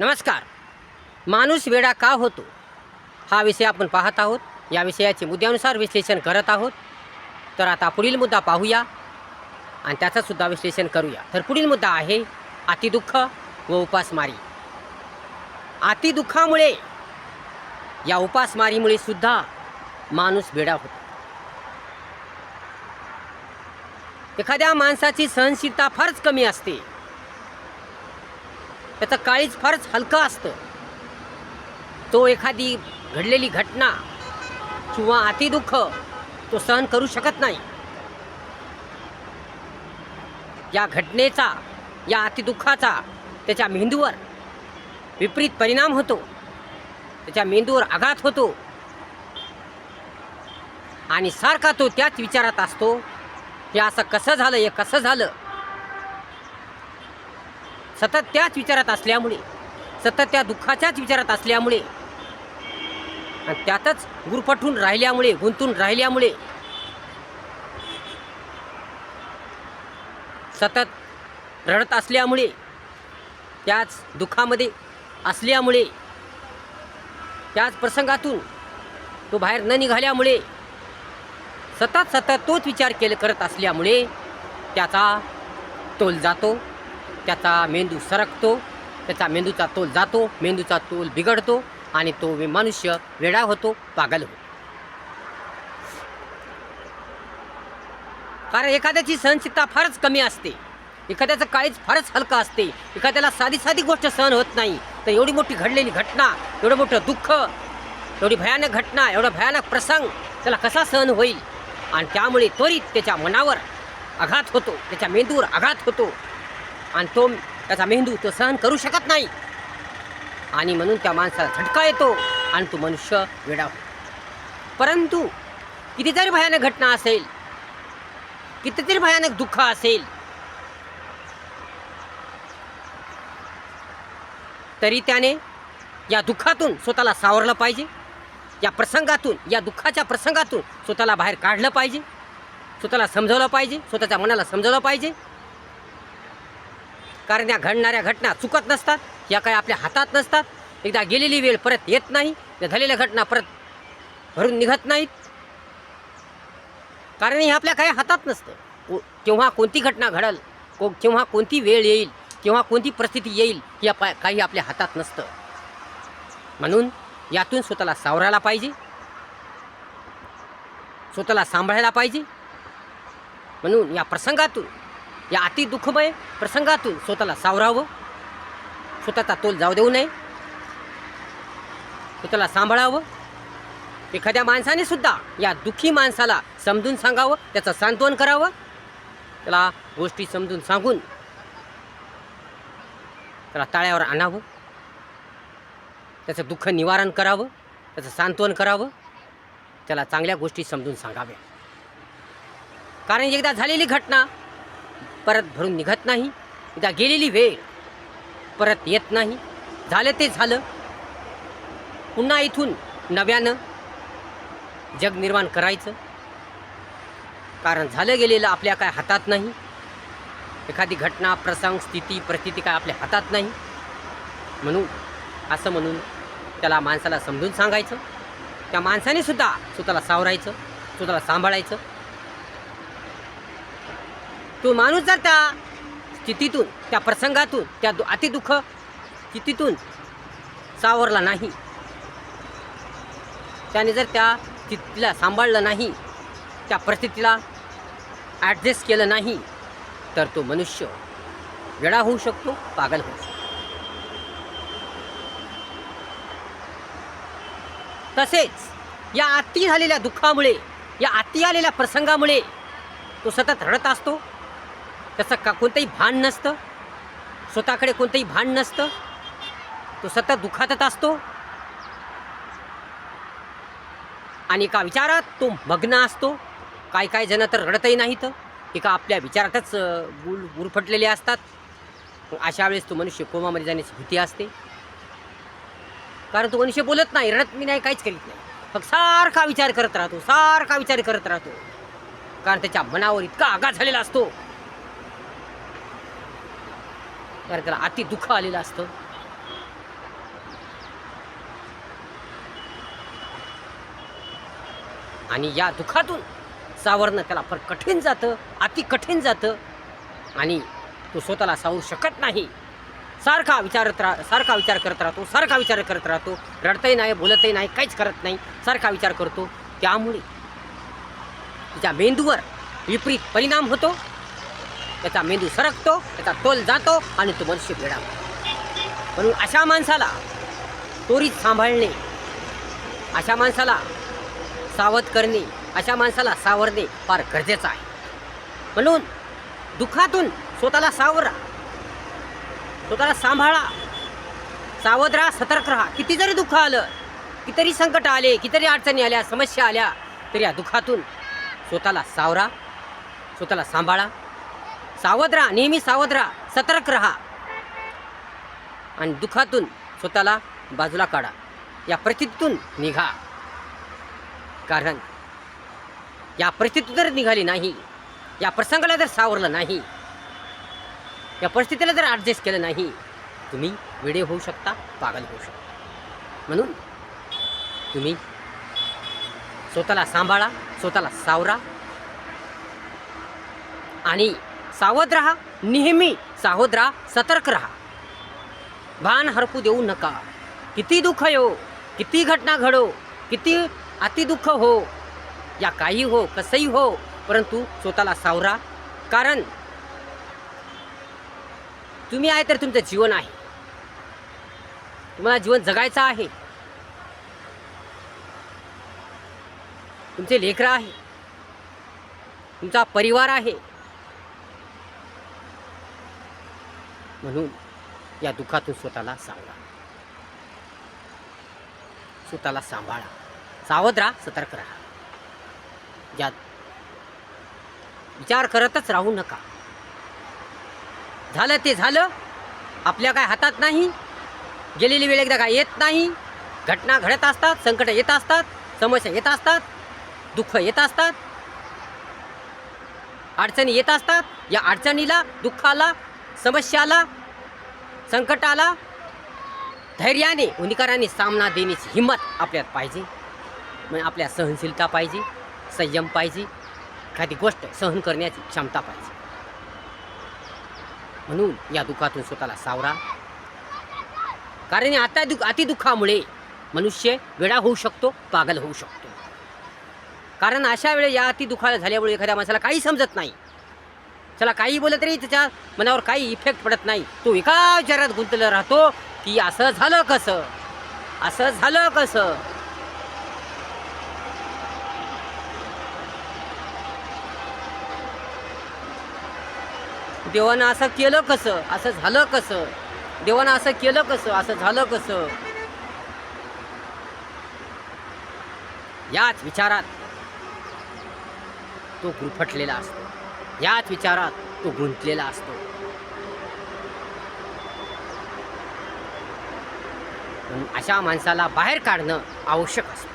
नमस्कार. माणूस वेडा का होतो? हा विषय आपण पाहत आहोत. या विषयाचे मुद्द्यानुसार विश्लेषण करत आहोत. तर आता पुढील मुद्दा पाहूया आणि त्याचंसुद्धा विश्लेषण करूया. तर पुढील मुद्दा आहे अतिदुःख व उपासमारी. अतिदुःखामुळे या उपासमारीमुळे सुद्धा माणूस वेडा होतो. एखाद्या माणसाची सहनशीलता फारच कमी असते. त्याचं काळीज फारच हलकं असतं. तो एखादी घडलेली घटना किंवा अतिदुःख तो सहन करू शकत नाही. या घटनेचा या अतिदुःखाचा त्याच्या मेंदूवर विपरीत परिणाम होतो. त्याच्या मेंदूवर आघात होतो. आणि सारखा तो त्याच विचारात असतो हे असं कसं झालं हे कसं झालं? सतत त्याच विचारात असल्यामुळे सतत त्या दुःखाच्याच विचारात असल्यामुळे आणि त्यातच गुरफटून राहिल्यामुळे गुंतून राहिल्यामुळे सतत रडत असल्यामुळे त्याच दुःखामध्ये असल्यामुळे त्याच प्रसंगातून तो बाहेर न निघाल्यामुळे सतत सतत तोच विचार केले करत असल्यामुळे त्याचा तोल जातो. त्याचा मेंदू सरकतो त्याचा मेंदूचा तोल जातो मेंदूचा तोल बिघडतो आणि तो मनुष्य वेडा होतो पागल होतो. कारण एखाद्याची सहनशीलता फारच कमी असते. एखाद्याचं काळीज फारच हलकं असते. एखाद्याला साधी साधी गोष्ट सहन होत नाही. तर एवढी मोठी घडलेली घटना एवढं मोठं दुःख एवढी भयानक घटना एवढा भयानक प्रसंग त्याला कसा सहन होईल? आणि त्यामुळे त्वरित त्याच्या मनावर आघात होतो त्याच्या मेंदूवर आघात होतो. आणि तो त्याचा मेंदू तो सहन करू शकत नाही. आणि म्हणून त्या माणसाला झटका येतो आणि तो मनुष्य वेडा परंतु कितीतरी भयानक घटना असेल कितीतरी भयानक दुःख असेल तरी त्याने या दुःखातून स्वतःला सावरलं पाहिजे. या प्रसंगातून या दुःखाच्या प्रसंगातून स्वतःला बाहेर काढलं पाहिजे. स्वतःला समजवलं पाहिजे. स्वतःच्या मनाला समजवलं पाहिजे. कारण या घडणाऱ्या घटना चुकत नसतात या काही आपल्या हातात नसतात. एकदा गेलेली वेळ परत येत नाही या झालेल्या घटना परत भरून निघत नाहीत. कारण हे आपल्या काही हातात नसतं. को- केव्हा कोणती घटना घडल को केव्हा कोणती वेळ येईल केव्हा कोणती परिस्थिती येईल या पा काही आपल्या हातात नसतं. म्हणून यातून स्वतःला सावरायला पाहिजे. स्वतःला सांभाळायला पाहिजे. म्हणून या प्रसंगातून या अति दुःखमय प्रसंगातून स्वतःला सावरावं. स्वतःचा तोल जाऊ देऊ नये. स्वतःला सांभाळावं. एखाद्या माणसाने सुद्धा या दुःखी माणसाला समजून सांगावं त्याचं सांत्वन करावं. त्याला गोष्टी समजून सांगून त्याला ताळ्यावर आणावं. त्याचं दुःख निवारण करावं त्याचं सांत्वन करावं. त्याला चांगल्या गोष्टी समजून सांगाव्या. कारण एकदा झालेली घटना परत भरून निघत नाही एकदा गेलेली वेळ परत येत नाही. झालं ते झालं. पुन्हा इथून नव्यानं जग निर्माण करायचं. कारण झालं गेलेलं आपल्या काय हातात नाही. एखादी घटना प्रसंग स्थिती परिस्थिती काय आपल्या हातात नाही. म्हणून असं म्हणून त्याला माणसाला समजून सांगायचं. त्या माणसाने सुद्धा स्वतःला सावरायचं स्वतःला सांभाळायचं. तो माणूस जर त्या स्थितीतून त्या प्रसंगातून त्या दु अतिदुःख स्थितीतून सावरला नाही त्याने जर त्या स्थितीला सांभाळलं नाही त्या परिस्थितीला ॲडजस्ट केलं नाही तर तो मनुष्य वेडा होऊ शकतो पागल होऊ शकतो. तसेच या आत्ती झालेल्या दुःखामुळे या आत्ती आलेल्या प्रसंगामुळे तो सतत रडत असतो त्याचं का कोणतंही भान नसतं. स्वतःकडे कोणतंही भान नसतं. तो सतत दुखातच असतो. आणि एका विचारात तो मग्न असतो. काही काही जण तर रडतही नाहीत. एका आपल्या विचारातच गुल गुरफटलेले असतात. अशा वेळेस तो मनुष्य कोमामध्ये जाण्याची भीती असते. कारण तो मनुष्य बोलत नाही रडत मी नाही काहीच करीत नाही. फक्त सारखा विचार करत राहतो सारखा विचार करत राहतो. कारण त्याच्या मनावर इतका आघात झालेला असतो. कारण त्याला अति दुःख आलेलं असतं. आणि या दुःखातून सावरणं त्याला फार कठीण जातं अति कठीण जातं. आणि तो स्वतःला सावरू शकत नाही. सारखा विचारत राह सारखा विचार करत राहतो सारखा विचार करत राहतो. रडतही नाही बोलतही नाही काहीच करत नाही. सारखा विचार करतो. त्यामुळे तिच्या मेंदूवर विपरीत परिणाम होतो. त्याचा मेंदू सरकतो त्याचा तोल जातो आणि तो मनुष्य वेडा म्हणून अशा माणसाला त्वरित सांभाळणे अशा माणसाला सावध करणे अशा माणसाला सावरणे फार गरजेचं आहे. म्हणून दुःखातून स्वतःला सावरा स्वतःला सांभाळा सावध राहा सतर्क राहा. किती जरी दुःख आलं कितीतरी संकट आले कितीतरी अडचणी आल्या समस्या आल्या तरी या दुःखातून स्वतःला सावरा स्वतःला सांभाळा. सावध राहा नेहमी सावध राहा सतर्क राहा. आणि दुःखातून स्वतःला बाजूला काढा. या परिस्थितीतून निघा. कारण या परिस्थिती जर निघाली नाही या प्रसंगाला जर सावरलं नाही या परिस्थितीला जर ॲडजस्ट केलं नाही तुम्ही वेडे होऊ शकता पागल होऊ शकता. म्हणून तुम्ही स्वतःला सांभाळा स्वतःला सावरा. आणि सावध राहा नेहमी सावध राहा सतर्क राहा। भान हरपू देऊ नका। किती दुःख येऊ हो, किती घटना घडो किती अतिदुःख हो या काही हो कसंही हो परंतु स्वतःला सावरा कारण तुम्ही आहे तर तुमचं जीवन आहे. तुम्हाला जीवन जगायचं आहे. तुमचे लेकरं आहे. तुमचा परिवार आहे. म्हणून या दुःखातून स्वतःला सावरा स्वतःला सांभाळा. सावध राहा सतर्क राहा. यात विचार करतच राहू नका. झालं ते झालं. आपल्या काय हातात नाही. गेलेली वेळ एकदा काय येत नाही. घटना घडत असतात संकट येत असतात समस्या येत असतात दुःख येत असतात. अडचणी येत असतात. या अडचणीला दुःखाला समस्याला संकटाला धैर्याने उनिकाराने सामना देण्याची हिंमत आपल्यात पाहिजे. म्हणजे आपल्या सहनशीलता पाहिजे संयम पाहिजे एखादी गोष्ट सहन करण्याची क्षमता पाहिजे. म्हणून या दुःखातून स्वतःला सावरा. कारण या आता दुख अतिदुःखामुळे मनुष्य वेडा होऊ शकतो पागल होऊ शकतो. कारण अशा वेळेस या अतिदुःखा झाल्यामुळे एखाद्या माणसाला काही समजत नाही. त्याला काही बोलत तरी त्याच्या मनावर काही इफेक्ट पडत नाही. तो एका विचारात गुंतलेला राहतो की असं झालं कसं? असं झालं कसं? देवानं असं केलं कसं? असं झालं कसं? देवानं असं केलं कसं? असं झालं कसं? याच विचारात तो गुरफटलेला असतो. याच विचारात तो गुंतलेला असतो. अशा माणसाला बाहेर काढणं आवश्यक असतं.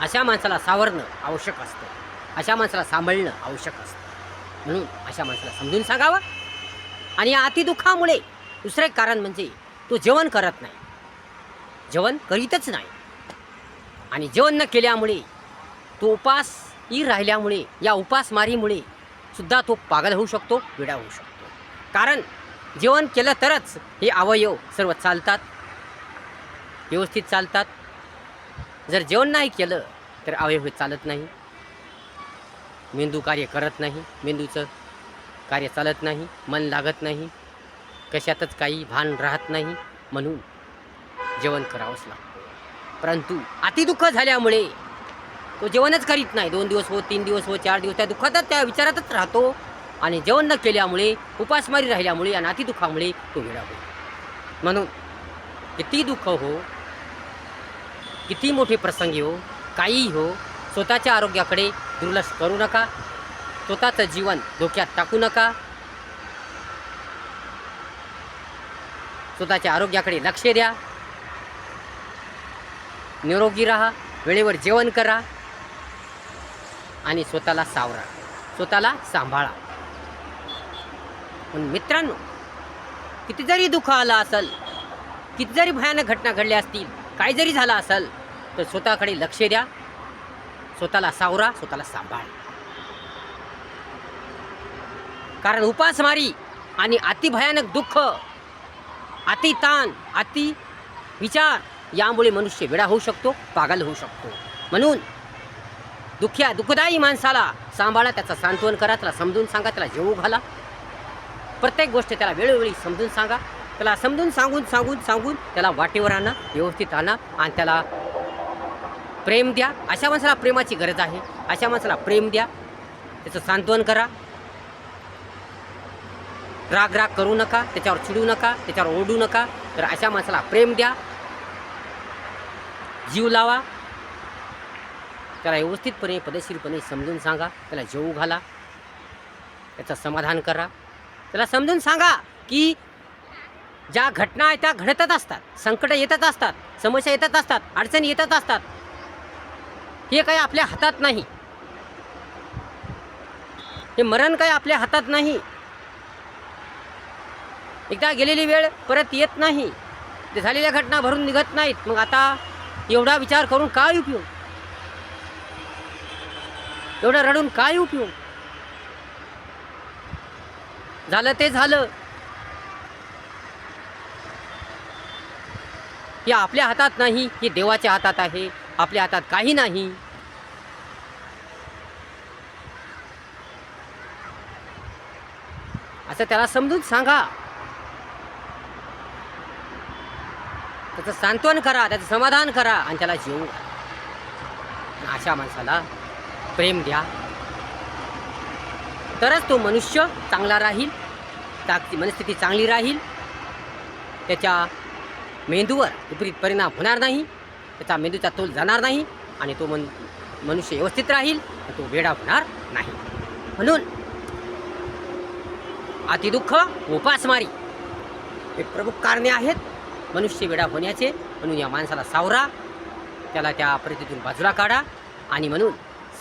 अशा माणसाला सावरणं आवश्यक असतं. अशा माणसाला सांभाळणं आवश्यक असतं. म्हणून अशा माणसाला समजून सांगावं. आणि या अतिदुःखामुळे दुसरे एक कारण म्हणजे तो जेवण करत नाही. जेवण करीतच नाही. आणि जेवण न केल्यामुळे तो उपासही राहिल्यामुळे या उपासमारीमुळे सुद्धा तो पागल होऊ शकतो वेडा होऊ शकतो. कारण जेवण केलं तरच हे अवयव सर्व चालतात व्यवस्थित चालतात. जर जेवण नाही केलं तर अवयव हे चालत नाही. मेंदू कार्य करत नाही मेंदूचं कार्य चालत नाही मन लागत नाही कशातच काही भान राहत नाही म्हणून जेवण करावंच लागतं. परंतु अतिदुःख झाल्यामुळे तो जेवणच करीत नाही. दोन दिवस हो तीन दिवस हो चार दिवस त्या दुःखातच त्या विचारातच राहतो आणि जेवण न केल्यामुळे उपासमारी राहिल्यामुळे आणि अतिदुःखामुळे तो वेळा होईल म्हणून किती दुःख हो किती मोठे प्रसंगी हो काहीही हो स्वतःच्या आरोग्याकडे दुर्लक्ष करू नका. स्वतःचं जीवन धोक्यात टाकू नका. स्वतःच्या आरोग्याकडे लक्ष द्या. निरोगी राहा. वेळेवर जेवण करा. आणि स्वतःला सावरा स्वतःला सांभाळा. पण मित्रांनो किती जरी दुःख आलं असेल किती जरी भयानक घटना घडल्या असतील काय जरी झालं असेल तर स्वतःकडे लक्ष द्या. स्वतःला सावरा स्वतःला सांभाळ. कारण उपासमारी आणि अतिभयानक दुःख अति ताण अति विचार यामुळे मनुष्य वेडा होऊ शकतो पागल होऊ शकतो. म्हणून दुःख्या दुःखदायी माणसाला सांभाळा त्याचं सांत्वन करा त्याला समजून सांगा त्याला जेवू घाला. प्रत्येक गोष्ट त्याला वेळोवेळी समजून सांगा. त्याला समजून सांगून सांगून सांगून त्याला वाटेवर आणा व्यवस्थित आणा आणि त्याला प्रेम द्या. अशा माणसाला प्रेमाची गरज आहे. अशा माणसाला प्रेम द्या. त्याचं सांत्वन करा. राग राग करू नका. त्याच्यावर चिडू नका. त्याच्यावर ओढू नका. तर अशा माणसाला प्रेम द्या. जीव लावा. त्याला व्यवस्थितपणे पदेशीरपणे समजून सांगा. त्याला जेवू घाला. त्याचं समाधान करा. त्याला समजून सांगा की ज्या घटना आहेत त्या घडतच असतात. संकट येतच असतात. समस्या येतच असतात. अडचणी येतच असतात. हे काही आपल्या हातात नाही. हे मरण काही आपल्या हातात नाही. एकदा गेलेली वेळ परत येत नाही. ते झालेल्या घटना भरून निघत नाहीत. मग आता एवढा विचार करून काय उपयोग? एवढं रडून काय उपयोग? झालं ते झालं. हे आपल्या हातात नाही हे देवाच्या हातात आहे. आपल्या हातात काही नाही. असं त्याला समजून सांगा. त्याचं सांत्वन करा त्याचं समाधान करा आणि त्याला जेवू अशा माणसाला प्रेम द्या. तरच तो मनुष्य चांगला राहील त्याची मनस्थिती चांगली राहील. त्याच्या मेंदूवर विपरीत परिणाम होणार नाही त्याचा मेंदूचा तोल जाणार नाही आणि तो मन मनुष्य व्यवस्थित राहील तो वेडा होणार नाही. म्हणून अतिदुःख उपासमारी हे प्रमुख कारणे आहेत. मनुष्य वेडा होण्याचे म्हणून या माणसाला सावरा त्याला त्या परिस्थितीतून बाजूला काढा आणि म्हणून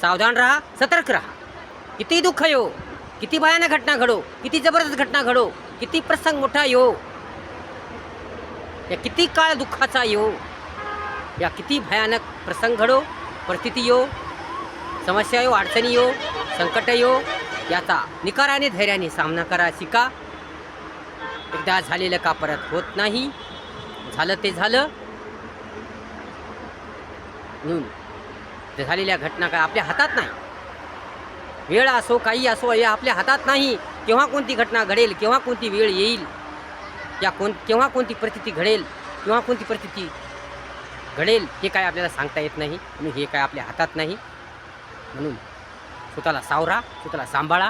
सावधान राहा सतर्क राहा। किती दुःख येऊ किती भयानक घटना घडो किती जबरदस्त घटना घडो किती प्रसंग मोठा येऊ या किती काळ दुःखाचा येऊ या किती भयानक प्रसंग घडो परिस्थिती येऊ समस्या येऊ अडचणी येऊ संकट येऊ याचा निकाराने धैर्याने सामना करा शिका। एकदा झालेलं का परत होत नाही झालं ते झालं। म्हणून झालेल्या घटना काय आपल्या हातात नाही. वेळ असो काही असो हे आपल्या हातात नाही. केव्हा कोणती घटना घडेल केव्हा कोणती वेळ येईल या कोण केव्हा कोणती परिस्थिती घडेल केव्हा कोणती परिस्थिती घडेल हे काय आपल्याला सांगता येत नाही. म्हणून हे काय आपल्या हातात नाही. म्हणून स्वतःला सावरा स्वतःला सांभाळा.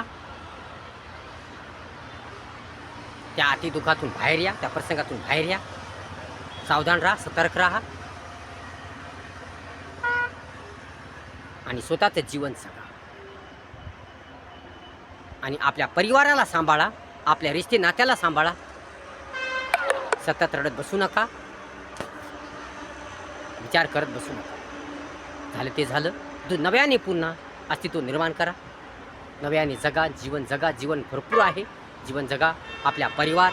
त्या अतिदुःखातून बाहेर या त्या प्रसंगातून बाहेर या. सावधान राहा सतर्क राहा. आणि स्वतःचं जीवन जगा. आणि आपल्या परिवाराला सांभाळा आपल्या रिश्ते नात्याला सांभाळा. सतत रडत बसू नका. विचार करत बसू नका. झालं ते झालं. दु नव्याने पुन्हा अस्तित्व निर्माण करा. नव्याने जगा जीवन जगा जीवन भरपूर आहे. जीवन जगा आपल्या परिवार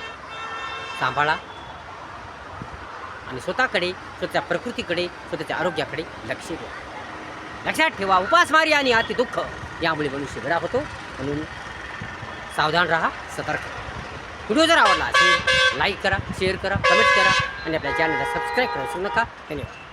सांभाळा. आणि स्वतःकडे स्वतःच्या प्रकृतीकडे स्वतःच्या आरोग्याकडे लक्ष द्या. लक्षात ठेवा उपासमारी आणि अति दुःख यामुळे मनुष्य वेळा होतो. म्हणून सावधान राहा सतर्क व्हिडिओ जर आवडला असेल लाईक करा शेअर करा कमेंट करा आणि आपल्या चॅनलला सबस्क्राईब करू नका. धन्यवाद.